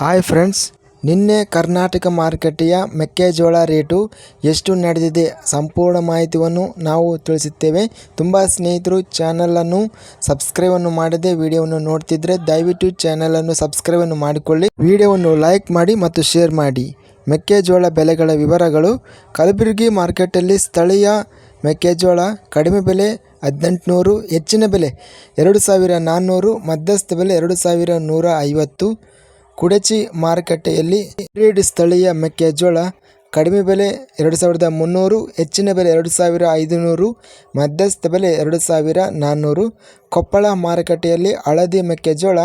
Hi friends, ನಿನ್ನೆ ಕರ್ನಾಟಕ ಮಾರುಕಟ್ಟೆಯ ಮೆಕ್ಕೆಜೋಳ ರೇಟು ಎಷ್ಟು ನಡೆದಿದೆ ಸಂಪೂರ್ಣ ಮಾಹಿತಿಯನ್ನು ನಾವು ತಿಳಿಸುತ್ತೇವೆ. ತುಂಬ ಸ್ನೇಹಿತರು ಚಾನಲನ್ನು ಸಬ್ಸ್ಕ್ರೈಬನ್ನು ಮಾಡದೆ ವಿಡಿಯೋವನ್ನು ನೋಡ್ತಿದ್ರೆ ದಯವಿಟ್ಟು ಚಾನಲನ್ನು ಸಬ್ಸ್ಕ್ರೈಬನ್ನು ಮಾಡಿಕೊಳ್ಳಿ. ವಿಡಿಯೋವನ್ನು ಲೈಕ್ ಮಾಡಿ ಮತ್ತು ಶೇರ್ ಮಾಡಿ. ಮೆಕ್ಕೆಜೋಳ ಬೆಲೆಗಳ ವಿವರಗಳು. ಕಲಬುರಗಿ ಮಾರ್ಕೆಟಲ್ಲಿ ಸ್ಥಳೀಯ ಮೆಕ್ಕೆಜೋಳ ಕಡಿಮೆ ಬೆಲೆ ಹದಿನೆಂಟುನೂರು, ಹೆಚ್ಚಿನ ಬೆಲೆ ಎರಡು ಸಾವಿರ ನಾನ್ನೂರು, ಮಧ್ಯಸ್ಥ ಬೆಲೆ ಎರಡು ಸಾವಿರ ನೂರ ಐವತ್ತು. ಕುಡಚಿ ಮಾರುಕಟ್ಟೆಯಲ್ಲಿ ಹೈಬ್ರಿಡ್ ಸ್ಥಳೀಯ ಮೆಕ್ಕೆಜೋಳ ಕಡಿಮೆ ಬೆಲೆ ಎರಡು ಸಾವಿರದ ಮುನ್ನೂರು, ಹೆಚ್ಚಿನ ಬೆಲೆ ಎರಡು ಸಾವಿರ ಐದುನೂರು, ಮಧ್ಯಸ್ಥ ಬೆಲೆ ಎರಡು ಸಾವಿರ ನಾನ್ನೂರು. ಕೊಪ್ಪಳ ಮಾರುಕಟ್ಟೆಯಲ್ಲಿ ಹಳದಿ ಮೆಕ್ಕೆಜೋಳ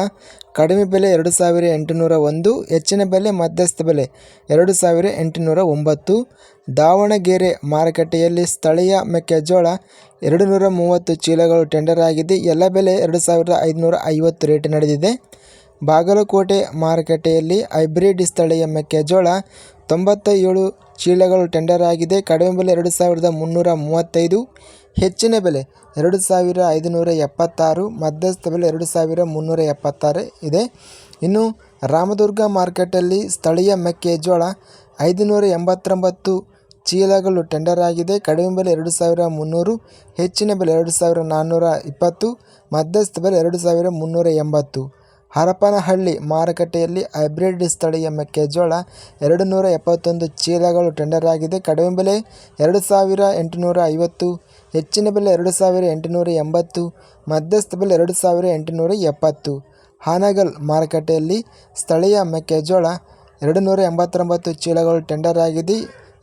ಕಡಿಮೆ ಬೆಲೆ ಎರಡು ಸಾವಿರ ಎಂಟುನೂರ ಒಂದು, ಹೆಚ್ಚಿನ ಬೆಲೆ ಮಧ್ಯಸ್ಥ ಬೆಲೆ ಎರಡು ಸಾವಿರ ಎಂಟುನೂರ ಒಂಬತ್ತು. ದಾವಣಗೆರೆ ಮಾರುಕಟ್ಟೆಯಲ್ಲಿ ಸ್ಥಳೀಯ ಮೆಕ್ಕೆಜೋಳ ಎರಡು ನೂರ ಮೂವತ್ತು ಚೀಲಗಳು ಟೆಂಡರ್ ಆಗಿದೆ. ಎಲ್ಲ ಬೆಲೆ ಎರಡು ಸಾವಿರದ ಐದುನೂರ ಐವತ್ತು ರೇಟ್ ನಡೆದಿದೆ ಬಾಗಲಕೋಟೆ ಮಾರುಕಟ್ಟೆಯಲ್ಲಿ ಹೈಬ್ರಿಡ್ ಸ್ಥಳೀಯ ಮೆಕ್ಕೆಜೋಳ ತೊಂಬತ್ತ ಏಳು ಚೀಲಗಳು ಟೆಂಡರ್ ಆಗಿದೆ. ಕಡಿಮೆ ಬೆಲೆ ಎರಡು ಸಾವಿರದ ಮುನ್ನೂರ ಮೂವತ್ತೈದು, ಹೆಚ್ಚಿನ ಬೆಲೆ ಎರಡು ಸಾವಿರ ಐದುನೂರ ಎಪ್ಪತ್ತಾರು, ಮಧ್ಯಸ್ಥ ಬೆಲೆ ಎರಡು ಸಾವಿರ ಮುನ್ನೂರ ಎಪ್ಪತ್ತಾರು ಇದೆ. ಇನ್ನು ರಾಮದುರ್ಗ ಮಾರ್ಕೆಟಲ್ಲಿ ಸ್ಥಳೀಯ ಮೆಕ್ಕೆಜೋಳ ಐದುನೂರ ಎಂಬತ್ತೊಂಬತ್ತು ಚೀಲಗಳು ಟೆಂಡರ್ ಆಗಿದೆ. ಕಡಿಮೆ ಬೆಲೆ ಎರಡು ಸಾವಿರ ಮುನ್ನೂರು, ಹೆಚ್ಚಿನ ಬೆಲೆ ಎರಡು ಸಾವಿರ ನಾನ್ನೂರ ಇಪ್ಪತ್ತು, ಮಧ್ಯಸ್ಥ ಬೆಲೆ ಎರಡು ಸಾವಿರ ಮುನ್ನೂರ ಎಂಬತ್ತು. ಹರಪನಹಳ್ಳಿ ಮಾರುಕಟ್ಟೆಯಲ್ಲಿ ಹೈಬ್ರಿಡ್ ಸ್ಥಳೀಯ ಮೆಕ್ಕೆಜೋಳ ಎರಡು ನೂರ ಎಪ್ಪತ್ತೊಂದು ಚೀಲಗಳು ಟೆಂಡರ್ ಆಗಿದೆ. ಕಡಿಮೆ ಬೆಲೆ ಎರಡು ಸಾವಿರ ಎಂಟುನೂರ ಐವತ್ತು, ಹೆಚ್ಚಿನ ಬೆಲೆ ಎರಡು ಸಾವಿರ ಎಂಟುನೂರ ಎಂಬತ್ತು, ಮಧ್ಯಸ್ಥ ಬೆಲೆ ಎರಡು ಸಾವಿರ ಎಂಟುನೂರ ಎಪ್ಪತ್ತು. ಹಾನಗಲ್ ಮಾರುಕಟ್ಟೆಯಲ್ಲಿ ಸ್ಥಳೀಯ ಮೆಕ್ಕೆಜೋಳ ಎರಡು ನೂರ ಎಂಬತ್ತೊಂಬತ್ತು ಚೀಲಗಳು ಟೆಂಡರ್ ಆಗಿದೆ.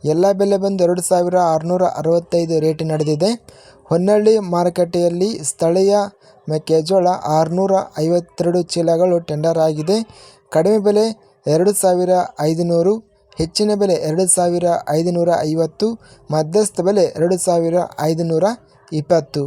ಎಲ್ಲ ಬೆಲೆ ಬಂದು ಎರಡು ಸಾವಿರ ಆರುನೂರ ಅರವತ್ತೈದು ರೇಟ್ ನಡೆದಿದೆ. ಹೊನ್ನಳ್ಳಿ ಮಾರುಕಟ್ಟೆಯಲ್ಲಿ ಸ್ಥಳೀಯ ಮೆಕ್ಕೆಜೋಳ ಆರುನೂರ ಐವತ್ತೆರಡು ಚೀಲಗಳು ಟೆಂಡರ್ ಆಗಿದೆ. ಕಡಿಮೆ ಬೆಲೆ ಎರಡು ಸಾವಿರ ಐದುನೂರು, ಹೆಚ್ಚಿನ ಬೆಲೆ ಎರಡು ಸಾವಿರ ಐದುನೂರ ಐವತ್ತು ಮಧ್ಯಸ್ಥ ಬೆಲೆ ಎರಡು ಸಾವಿರ ಐದುನೂರ ಇಪ್ಪತ್ತು